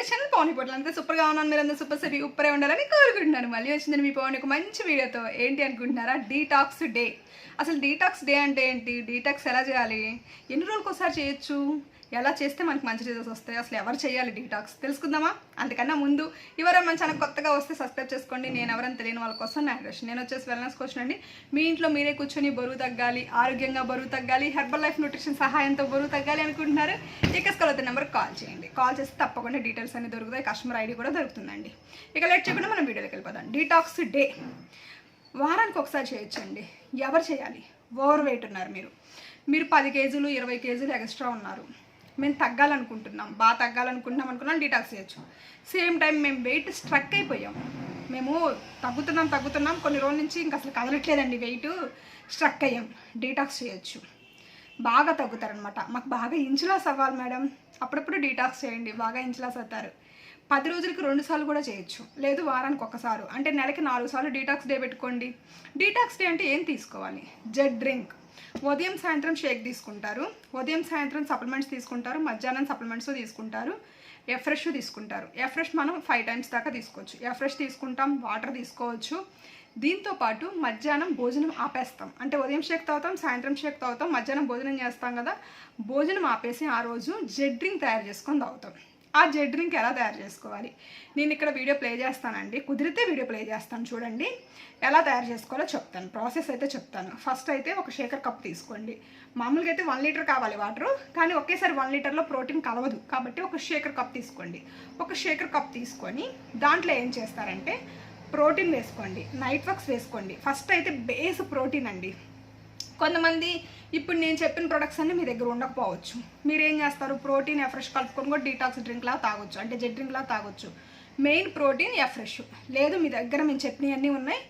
మీ channel Pawan ఇప్పుడు అంతే సూపర్గా ఉన్నాను మీరు అందరూ సూపర్ సరి ఉప్పరే ఉండాలని కోరుకుంటున్నాను. మళ్ళీ వచ్చిందని మీ పవన్ ఒక మంచి వీడియోతో. ఏంటి అనుకుంటున్నారా? డీటాక్స్ డే అసలు డీటాక్స్ డే అంటే ఏంటి? డీటాక్స్ ఎలా చేయాలి? ఎన్ని రోజులకు ఒకసారి చేయొచ్చు? ఎలా చేస్తే మనకి మంచి రిజల్ట్స్ వస్తాయి? అసలు ఎవరు చేయాలి డీటాక్స్ తెలుసుకుందామా? అందుకన్నా ముందు ఎవరైనా మన ఛానల్ కొత్తగా వస్తే సబ్స్క్రైబ్ చేసుకోండి. నేను ఎవరైనా తెలియని వాళ్ళ కోసం నా అడ్రస్ నేను వచ్చేసి వెల్నెస్ క్వశ్చన్ అండి మీ ఇంట్లో మీరే కూర్చొని బరువు తగ్గాలి ఆరోగ్యంగా బరువు తగ్గాలి హెర్బల్ లైఫ్ న్యూట్రిషన్ సహాయంతో బరువు తగ్గాలి అనుకుంటున్నారు. ఇక స్కలత నెంబర్ కాల్ చేయండి. కాల్ చేస్తే తప్పకుండా డీటెయిల్స్ అన్ని దొరుకుతాయి. కస్టమర్ ఐడి కూడా దొరుకుతుందండి. ఇక లేట్ చేయకుండా మనం వీడియోకి వెళ్ళిపోదాం. డీటాక్స్ డే వారానికి ఒకసారి చేయొచ్చండి. ఎవరు చేయాలి? ఓవర్ వెయిట్ ఉన్నారు మీరు. మీరు పది కేజీలు ఇరవై కేజీలు ఎక్స్ట్రా ఉన్నారు. మేము తగ్గాలనుకుంటున్నాం బాగా తగ్గాలనుకుంటున్నాం అనుకున్నాం డీటాక్స్ చేయొచ్చు. సేమ్ టైం మేము వెయిట్ స్ట్రక్ అయిపోయాం. మేము తగ్గుతున్నాం తగ్గుతున్నాం కొన్ని రోజుల నుంచి ఇంకా అసలు కదలట్లేదండి వెయిట్ స్ట్రక్ అయ్యాం. డీటాక్స్ చేయొచ్చు. బాగా తగ్గుతారనమాట మాకు బాగా ఇంచులాస్ అవ్వాలి మేడం. అప్పుడప్పుడు డీటాక్స్ చేయండి బాగా ఇంచులాస్ అవుతారు. పది రోజులకి రెండు సార్లు కూడా చేయొచ్చు. లేదు వారానికి ఒకసారి అంటే నెలకి నాలుగు సార్లు డీటాక్స్ డే పెట్టుకోండి. డీటాక్స్ డే అంటే ఏం తీసుకోవాలి? జెడ్ డ్రింక్ ఉదయం సాయంత్రం షేక్ తీసుకుంటారు. ఉదయం సాయంత్రం సప్లిమెంట్స్ తీసుకుంటారు. మధ్యాహ్నం సప్లిమెంట్స్ తీసుకుంటారు. ఎఫ్రెష్ తీసుకుంటారు. ఎఫ్రెష్ మనం ఫైవ్ టైమ్స్ దాకా తీసుకోవచ్చు. ఎఫ్రెష్ తీసుకుంటాం వాటర్ తీసుకోవచ్చు. దీంతో పాటు మధ్యాహ్నం భోజనం ఆపేస్తాం. అంటే ఉదయం షేక్ తాగుతాం సాయంత్రం షేక్ తాగుతాం మధ్యాహ్నం భోజనం చేస్తాం కదా. భోజనం ఆపేసి ఆ రోజు జెడ్ డ్రింక్ తయారు చేసుకొని తాగుతాం. ఆ జెడ్ డ్రింక్ ఎలా తయారు చేసుకోవాలి? నేను ఇక్కడ వీడియో ప్లే చేస్తానండి. కుదిరితే వీడియో ప్లే చేస్తాను చూడండి. ఎలా తయారు చేసుకోవాలో చెప్తాను. ప్రాసెస్ అయితే చెప్తాను. ఫస్ట్ అయితే ఒక షేకర్ కప్ తీసుకోండి. మామూలుగా అయితే వన్ లీటర్ కావాలి వాటర్ కానీ ఒకేసారి వన్ లీటర్లో ప్రోటీన్ కలవదు. కాబట్టి ఒక షేకర్ కప్ తీసుకోండి. ఒక షేకర్ కప్ తీసుకొని దాంట్లో ఏం చేస్తారంటే ప్రోటీన్ వేసుకోండి. నైట్ వర్క్స్ వేసుకోండి. ఫస్ట్ అయితే బేస్ ప్రోటీన్ అండి. కొంతమంది ఇప్పుడు నేను చెప్పిన ప్రొడక్ట్స్ అన్ని మీ దగ్గర ఉండకపోవచ్చు. మీరు ఏం చేస్తారు ప్రోటీన్ ఎఫ్రెష్ కలుపుకొని కూడా డీటాక్స్ డ్రింక్లా తాగొచ్చు. అంటే జెడ్ డ్రింక్లా తాగొచ్చు. మెయిన్ ప్రోటీన్ ఎఫ్రెష్ లేదు మీ దగ్గర మేము చెప్పినవన్నీ ఉన్నాయి.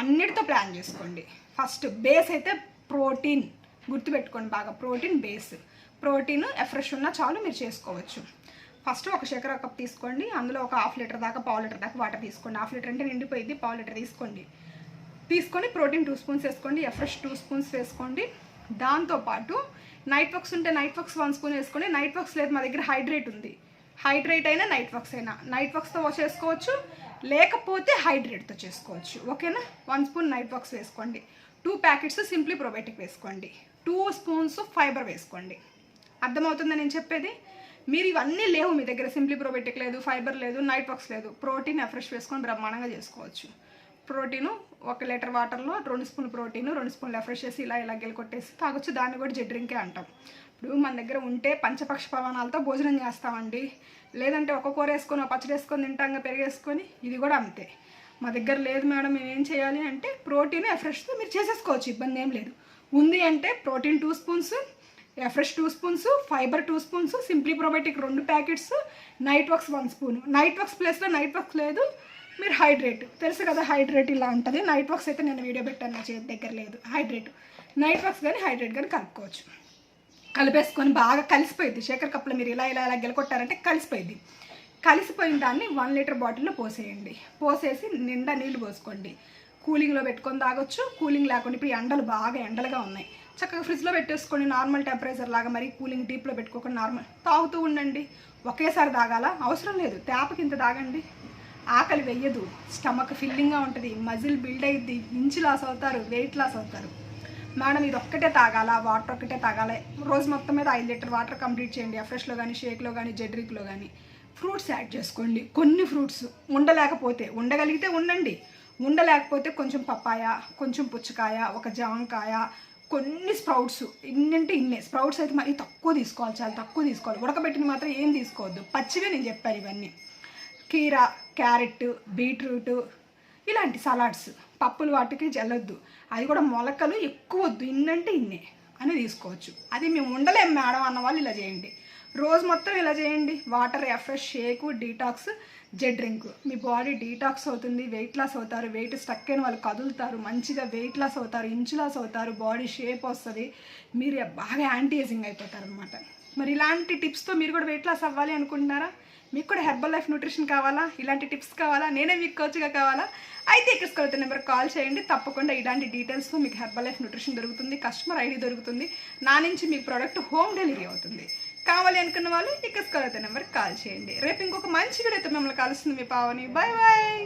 అన్నిటితో ప్లాన్ చేసుకోండి. ఫస్ట్ బేస్ అయితే ప్రోటీన్ గుర్తుపెట్టుకోండి బాగా ప్రోటీన్ బేస్ ప్రోటీన్ ఎఫ్రెష్ ఉన్నా చాలు మీరు చేసుకోవచ్చు. ఫస్ట్ ఒక శేఖర కప్ తీసుకోండి. అందులో ఒక హాఫ్ లీటర్ దాకా పావు లీటర్ దాకా వాటర్ తీసుకోండి. హాఫ్ లీటర్ అంటే నిండిపోయింది పావు లీటర్ తీసుకోండి. తీసుకొని ప్రోటీన్ టూ స్పూన్స్ వేసుకోండి ఎఫ్రెష్ టూ స్పూన్స్ వేసుకోండి. దాంతోపాటు నైట్ వర్క్స్ ఉంటే నైట్ వర్క్స్ వన్ స్పూన్ వేసుకొని నైట్ వర్క్స్ లేదు మా దగ్గర హైడ్రేట్ ఉంది. హైడ్రేట్ అయినా నైట్ వర్క్స్ అయినా. నైట్ వర్క్స్తో చేసుకోవచ్చు లేకపోతే హైడ్రేట్తో చేసుకోవచ్చు. ఓకేనా వన్ స్పూన్ నైట్ వర్క్స్ వేసుకోండి. టూ ప్యాకెట్స్ సింప్లీ ప్రొబయోటిక్ వేసుకోండి. టూ స్పూన్స్ ఫైబర్ వేసుకోండి. అర్థమవుతుందా నేను చెప్పేది? మీరు ఇవన్నీ లేవు మీ దగ్గర. సింప్లీ ప్రొబయోటిక్ లేదు ఫైబర్ లేదు నైట్ వర్క్స్ లేదు. ప్రోటీన్ ఎఫ్రెష్ వేసుకొని బ్రహ్మాండంగా చేసుకోవచ్చు. ప్రోటీను ఒక లీటర్ వాటర్లో రెండు స్పూన్ ప్రోటీన్ రెండు స్పూన్లు ఎఫ్రెష్ చేసి ఇలా ఇలా కొట్టేసి తాగొచ్చు. దాన్ని కూడా జెడ్ డ్రింకే అంటాం. ఇప్పుడు మన దగ్గర ఉంటే పంచపక్ష పవనాలతో భోజనం చేస్తామండి. లేదంటే ఒక కూర వేసుకొని ఒక పచ్చడి వేసుకొని తింటాంగా పెరిగేసుకొని ఇది కూడా అంతే. మా దగ్గర లేదు మేడం మేము ఏం చేయాలి అంటే ప్రోటీన్ ఎఫ్రెష్తో మీరు చేసేసుకోవచ్చు ఇబ్బంది ఏం లేదు. ఉంది అంటే protein two spoons Afresh two spoons fibre two spoons simply probiotic రెండు packets Niteworks one spoon. Niteworks ప్లేస్లో నైట్ వర్క్స్ లేదు మీరు హైడ్రేట్. తెలుసు కదా హైడ్రేట్ ఇలా ఉంటుంది. నైట్ వర్క్స్ అయితే నేను వీడియో పెట్టాను నా చేతి దగ్గర లేదు. హైడ్రేట్. నైట్ వర్క్స్ కానీ హైడ్రేట్ కానీ కలుపుకోవచ్చు. కలిపేసుకొని బాగా కలిసిపోయింది శేఖర్ కప్పులో మీరు ఇలా ఇలా ఇలా గెలకొట్టారంటే కలిసిపోయింది కలిసిపోయిన దాన్ని వన్ లీటర్ బాటిల్లో పోసేయండి. పోసేసి నిండా నీళ్ళు పోసుకోండి. కూలింగ్లో పెట్టుకొని తాగొచ్చు. కూలింగ్ లేకుండా ఇప్పుడు ఎండలు బాగా ఎండలుగా ఉన్నాయి. చక్కగా ఫ్రిడ్జ్లో పెట్టేసుకోండి. నార్మల్ టెంపరేచర్ లాగా మరి కూలింగ్ డీప్లో పెట్టుకోకుండా నార్మల్ తాగుతూ ఉండండి. ఒకేసారి తాగాల? అవసరం లేదు. తేపకి ఇంత తాగండి. ఆకలి వెయ్యదు స్టమక్ ఫిల్లింగ్గా ఉంటుంది. మజిల్ బిల్డ్ అయ్యిద్ది ఇంచు లాస్ అవుతారు. వెయిట్ లాస్ అవుతారు. మేడం ఇది ఒక్కటే తాగాల? వాటర్ ఒక్కటే తాగాలి? రోజు మొత్తం మీద ఐదు లీటర్ వాటర్ కంప్లీట్ చేయండి. ఫ్రెష్లో కానీ షేక్లో కానీ జెడ్రిక్లో కానీ ఫ్రూట్స్ యాడ్ చేసుకోండి. కొన్ని ఫ్రూట్స్ ఉండలేకపోతే ఉండగలిగితే ఉండండి. ఉండలేకపోతే కొంచెం పప్పాయ కొంచెం పుచ్చకాయ ఒక జామకాయ కొన్ని స్ప్రౌట్స్. ఇన్నంటే ఇన్నే. స్ప్రౌట్స్ అయితే మరి తక్కువ తీసుకోవాలి చాలా. తక్కువ తీసుకోవాలి. ఉడకబెట్టిన మాత్రం ఏం తీసుకోవద్దు. పచ్చివే నేను చెప్పాను ఇవన్నీ. కీరా క్యారెట్ బీట్రూట్ ఇలాంటి సలాడ్స్. పప్పులు వాటికి జల్లొద్దు. అది కూడా మొలకలు ఎక్కువ వద్దు. ఇన్నంటే ఇన్నే అని తీసుకోవచ్చు. అది మేము ఉండలేము మేడం అన్న వాళ్ళు ఇలా చేయండి. రోజు మొత్తం ఇలా చేయండి. Water Afresh shake detox Z drink మీ బాడీ డీటాక్స్ అవుతుంది వెయిట్ లాస్ అవుతారు వెయిట్ స్టక్ అయిన వాళ్ళు కదులుతారు మంచిగా వెయిట్ లాస్ అవుతారు ఇంచు లాస్ అవుతారు బాడీ షేప్ వస్తుంది. మీరు బాగా యాంటీ ఏజింగ్ అయిపోతారు అనమాట మరి ఇలాంటి టిప్స్తో మీరు కూడా వెయిట్ లాస్ అవ్వాలి అనుకుంటున్నారా? మీకు కూడా హెర్బల్ లైఫ్ న్యూట్రిషన్ కావాలా? ఇలాంటి టిప్స్ కావాలా? నేనే మీకు కోచ్గా కావాలా? అయితే ఇక్కడ స్కూల్ నెంబర్ కాల్ చేయండి. తప్పకుండా ఇలాంటి డీటెయిల్స్తో మీకు హెర్బల్ లైఫ్ న్యూట్రిషన్ దొరుకుతుంది కస్టమర్ ఐడి దొరుకుతుంది. నా నుంచి మీకు ప్రోడక్ట్ హోమ్ డెలివరీ అవుతుంది. కావాలి అనుకున్న వాళ్ళు ఇక్కడ స్కూల్ నెంబర్కి కాల్ చేయండి. రేపు ఇంకొక మంచి వీడియోతో మిమ్మల్ని కలుస్తుంది మీ పావని. Bye bye